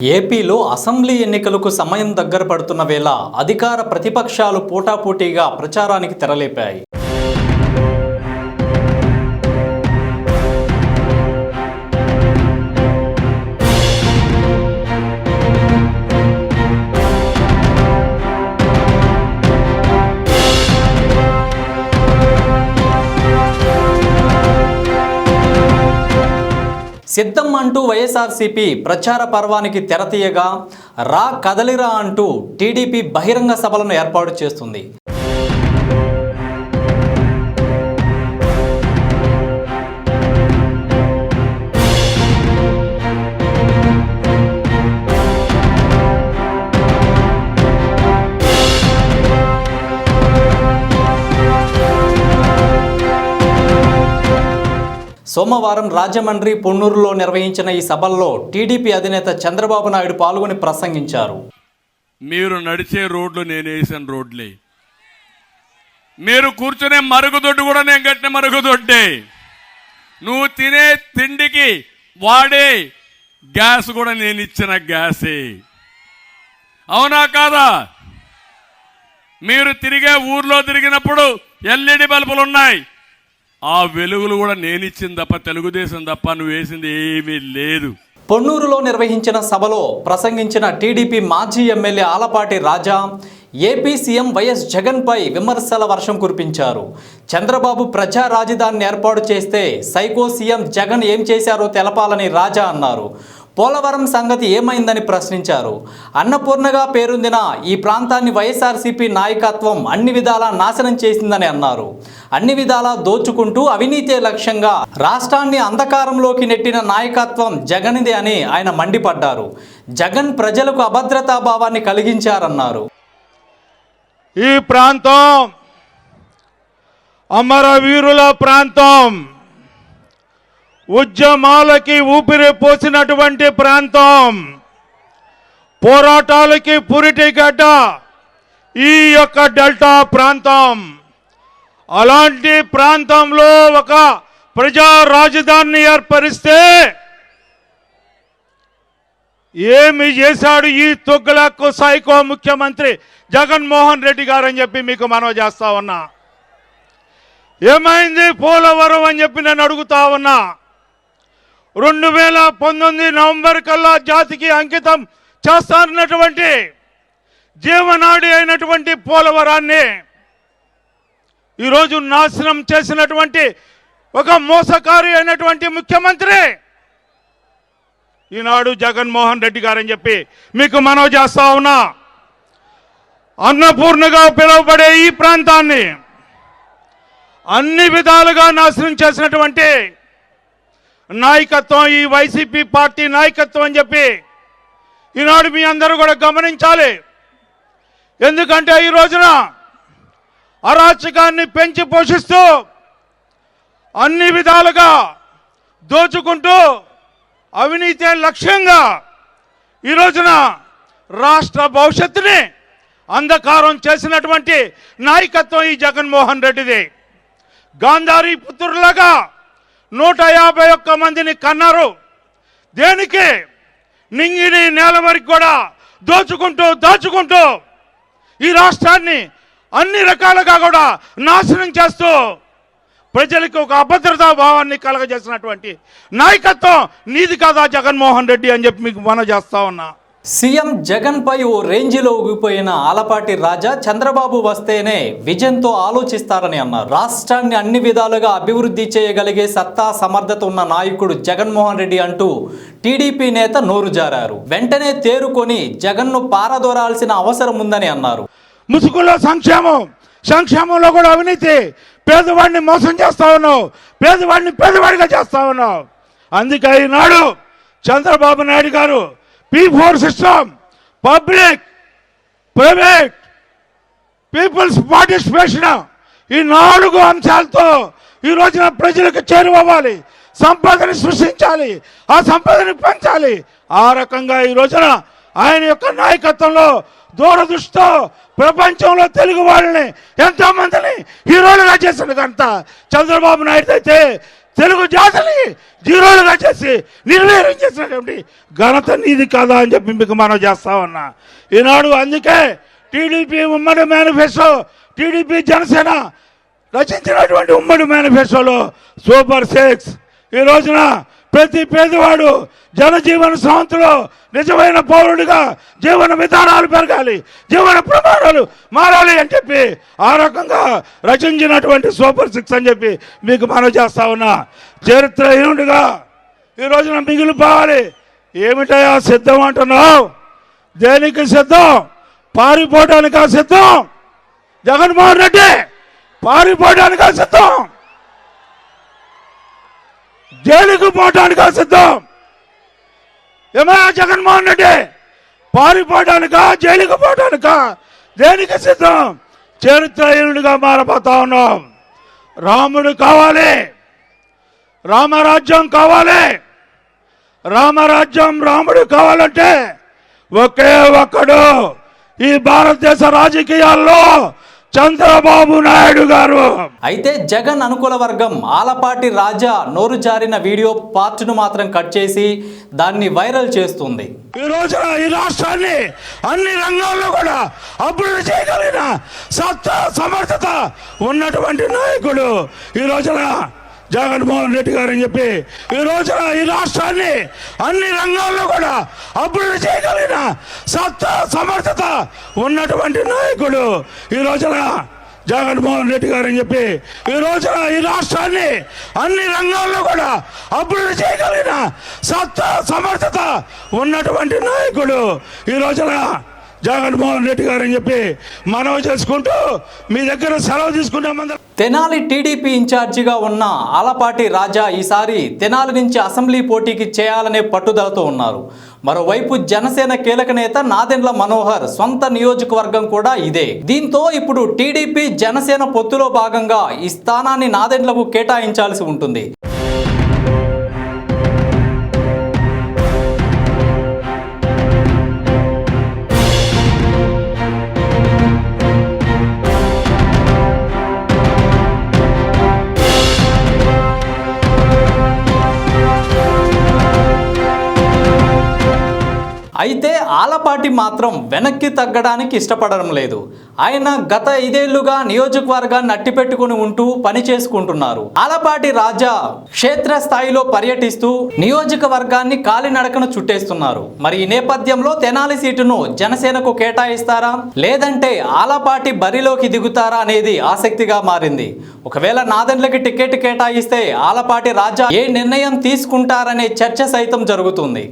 ఏపీలో అసెంబ్లీ ఎన్నికలకు సమయం దగ్గర పడుతున్న వేళ అధికార ప్రతిపక్షాలు పోటాపోటీగా ప్రచారానికి తెరలేపాయి. సిద్ధం అంటూ వైఎస్ఆర్సీపీ ప్రచార పర్వానికి తెరతీయగా రా కదలిరా అంటూ టీడీపీ బహిరంగ సభలను ఏర్పాటు చేస్తుంది. సోమవారం రాజమండ్రి పొన్నూరులో నిర్వహించిన ఈ సభల్లో టీడీపీ అధినేత చంద్రబాబు నాయుడు పాల్గొని ప్రసంగించారు. మీరు నడిచే రోడ్లు నేను వేసిన రోడ్లే. మీరు కూర్చునే మరుగుదొడ్డు కూడా నేను కట్టిన మరుగుదొడ్డే. నువ్వు తినే తిండికి వాడే గ్యాస్ కూడా నేను ఇచ్చిన గ్యాసే. అవునా కాదా? మీరు తిరిగే ఊర్లో తిరిగినప్పుడు ఎల్ఈడి బల్బులు ఉన్నాయి ఆ వెలుగులు కూడా నేనిచ్చింది తప్ప తెలుగుదేశం తప్ప నువ్వు వేసింది ఏమీ లేదు. పొన్నూరులో నిర్వహించిన సభలో ప్రసంగించిన టీడీపీ మాజీ MLA Alapati Raja AP CM YS జగన్పై విమర్శల వర్షం కురిపించారు. చంద్రబాబు ప్రజా రాజధానిని ఏర్పాటు చేస్తే సైకో సీఎం జగన్ ఏం చేశారో తెలపాలని రాజా అన్నారు. పోలవరం సంగతి ఏమైందని ప్రశ్నించారు. అన్నపూర్ణగా పేరొందిన ఈ ప్రాంతాన్ని వైఎస్ఆర్సీపీ నాయకత్వం అన్ని విధాలా నాశనం చేసిందని అన్నారు. అన్ని విధాలా దోచుకుంటూ అవినీతి లక్ష్యంగా రాష్ట్రాన్ని అంధకారంలోకి నెట్టిన నాయకత్వం జగన్దే అని ఆయన మండిపడ్డారు. జగన్ ప్రజలకు అభద్రతా భావాన్ని కలిగించారన్నారు. ఈ ప్రాంతం అమరవీరుల ప్రాంతం. ఉద్యమాలకి ఊపిరి పోసినటువంటి ప్రాంతం పోరాటాలకి పురిటి గడ్డ ఈ యొక్క డెల్టా ప్రాంతం. అలాంటి ప్రాంతంలో ఒక ప్రజా రాజధానిని ఏర్పరిస్తే ఏమి చేశాడు ఈ తొగ్గులకు సైకో ముఖ్యమంత్రి జగన్మోహన్ రెడ్డి గారు అని చెప్పి మీకు మనవి చేస్తా ఉన్నా. ఏమైంది పోలవరం అని చెప్పి నేను అడుగుతా ఉన్నా. రెండు వేల పంతొమ్మిది నవంబర్ కల్లా జాతికి అంకితం చేస్తానన్నటువంటి జీవనాడి అయినటువంటి పోలవరాన్ని ఈరోజు నాశనం చేసినటువంటి ఒక మోసకారి అయినటువంటి ముఖ్యమంత్రి ఈనాడు జగన్మోహన్ రెడ్డి గారని చెప్పి మీకు మనవి చేస్తా ఉన్నా. అన్నపూర్ణగా పిలువబడే ఈ ప్రాంతాన్ని అన్ని విధాలుగా నాశనం చేసినటువంటి నాయకత్వం ఈ వైసీపీ పార్టీ నాయకత్వం అని చెప్పి ఈనాడు మీ అందరూ కూడా గమనించాలి. ఎందుకంటే ఈ రోజున అరాచకాన్ని పెంచి పోషిస్తూ అన్ని విధాలుగా దోచుకుంటూ అవినీతి లక్ష్యంగా ఈ రోజున రాష్ట్ర భవిష్యత్తుని అంధకారం చేసినటువంటి నాయకత్వం ఈ జగన్మోహన్ రెడ్డిది. గాంధారి పుత్రులాగా నూట యాభై ఒక్క మందిని కన్నారు. దేనికి? నింగిని నేల వరకు కూడా దోచుకుంటూ దాచుకుంటూ ఈ రాష్ట్రాన్ని అన్ని రకాలుగా కూడా నాశనం చేస్తూ ప్రజలకు ఒక అభద్రతా భావాన్ని కలగజేసినటువంటి నాయకత్వం నీది కాదా జగన్మోహన్ రెడ్డి అని చెప్పి మీకు మన చేస్తా ఉన్నా. సీఎం జగన్పై ఓ రేంజిలో ఊగిపోయిన ఆలపాటి రాజా చంద్రబాబు వస్తేనే విజన్తో ఆలోచిస్తారని అన్నారు. రాష్ట్రాన్ని అన్ని విధాలుగా అభివృద్ధి చేయగలిగే సత్తా సమర్థత ఉన్న నాయకుడు జగన్మోహన్ రెడ్డి అంటూ టీడీపీ నేత నోరు జారారు. వెంటనే తేరుకొని జగన్ను పారదోరాల్సిన అవసరం ఉందని అన్నారు. ముసుగులో సంక్షేమం సంక్షేమంలో కూడా అవినీతి. పేదవాడిని మోసం చేస్తా ఉన్నావు. పేదవాడిని పేదవాడిగా చేస్తా ఉన్నావు. అందుకే ఈనాడు చంద్రబాబు నాయుడు గారు P four system public private people's participation ఈ నాలుగు అంశాలతో ఈ రోజున ప్రజలకు చేరువవ్వాలి. సంపదని సృష్టించాలి. ఆ సంపదని పెంచాలి. ఆ రకంగా ఈ రోజున ఆయన యొక్క నాయకత్వంలో దూరదృష్టితో ప్రపంచంలో తెలుగు వాళ్ళని ఎంతో మందిని హీరోలుగా చేసిన కనుక చంద్రబాబు నాయుడు అయితే తెలుగు జాతిని జీరోలుగా చేసి నిర్వీర్యం చేసినటువంటి ఘనత నీది కాదా అని చెప్పి మీకు మనం చేస్తా ఉన్నా. ఈనాడు అందుకే టీడీపీ ఉమ్మడి మేనిఫెస్టో టీడీపీ జనసేన రచించినటువంటి ఉమ్మడి మేనిఫెస్టోలో సూపర్ సిక్స్. ఈ రోజున ప్రతి పేదవాడు జనజీవన సంస్థలో నిజమైన పౌరుడిగా జీవన విధానాలు పెరగాలి జీవన ప్రమాణాలు మారాలి అని చెప్పి ఆ రకంగా రచించినటువంటి సూపర్ సిక్స్ అని చెప్పి మీకు మనం చేస్తా ఉన్నా. చరిత్రహీనుడిగా ఈ రోజున మిగిలిపోవాలి. ఏమిటయా సిద్ధం అంటున్నావు? దేనికి సిద్ధం? పారిపోవడానికా సిద్ధం? జగన్మోహన్ రెడ్డి పారిపోవడానికా సిద్ధం? జైలుకు పోవటానికా సిద్ధం? ఏమయ్యా జగన్మోహన్ రెడ్డి? పారిపోవడానికా జైలుకు పోవడానికా దేనికి సిద్ధం? చరిత్రహీనుడిగా మారబోతా ఉన్నాం. రాముడు కావాలి. రామరాజ్యం కావాలి. రామరాజ్యం రాముడు కావాలంటే ఒకే ఒక్కడు ఈ భారతదేశ రాజకీయాల్లో చంద్రబాబు నాయుడు గారు. అయితే జగన్ అనుకూల వర్గం ఆలపాటి రాజా నోరు జారిన వీడియో పార్ట్ను మాత్రం కట్ చేసి దాన్ని వైరల్ చేస్తుంది. ఈ రోజున ఈ రాష్ట్రాన్ని అన్ని రంగాల్లో కూడా అభివృద్ధి చేయగలిగిన సత్తా సమర్థత ఉన్నటువంటి నాయకుడు ఈ రోజున జగన్మోహన్ రెడ్డి గారు అని చెప్పి ఈ రోజున ఈ రాష్ట్రాన్ని అన్ని రంగాల్లో కూడా అభివృద్ధి చేయగలిగిన సత్తా సమర్థత ఉన్నటువంటి నాయకుడు ఈ రోజున జగన్మోహన్ రెడ్డి గారు అని చెప్పి ఈ రోజున ఈ రాష్ట్రాన్ని అన్ని రంగాల్లో కూడా అభివృద్ధి చేయగలిగిన సత్తా సమర్థత ఉన్నటువంటి నాయకుడు ఈ రోజున జగన్మోహన్ రెడ్డి గారు అని చెప్పి మనవి చేసుకుంటూ మీ దగ్గర సెలవు తీసుకుంటామందరం తెనాలి టీడీపీ ఇన్ఛార్జిగా ఉన్న ఆలపాటి రాజా ఈసారి తెనాలి నుంచి అసెంబ్లీ పోటీకి చేయాలనే పట్టుదలతో ఉన్నారు. మరోవైపు జనసేన కీలక నేత నాదెండ్ల మనోహర్ సొంత నియోజకవర్గం కూడా ఇదే. దీంతో ఇప్పుడు టీడీపీ జనసేన పొత్తులో భాగంగా ఈ స్థానాన్ని నాదెండ్లకు కేటాయించాల్సి ఉంటుంది. ఆలపాటి మాత్రం వెనక్కి తగ్గడానికి ఇష్టపడడం లేదు. ఆయన గత ఐదేళ్ళుగా నియోజకవర్గాన్ని అట్టిపెట్టుకుని ఉంటూ పని చేసుకుంటున్నారు. ఆలపాటి రాజా క్షేత్ర స్థాయిలో పర్యటిస్తూ నియోజకవర్గాన్ని కాలినడకన చుట్టేస్తున్నారు. మరి ఈ నేపథ్యంలో తెనాలి సీటును జనసేనకు కేటాయిస్తారా? లేదంటే ఆలపాటి బరిలోకి దిగుతారా అనేది ఆసక్తిగా మారింది. ఒకవేళ నాదెండ్లకి టికెట్ కేటాయిస్తే ఆలపాటి రాజా ఏ నిర్ణయం తీసుకుంటారనే చర్చ సైతం జరుగుతుంది.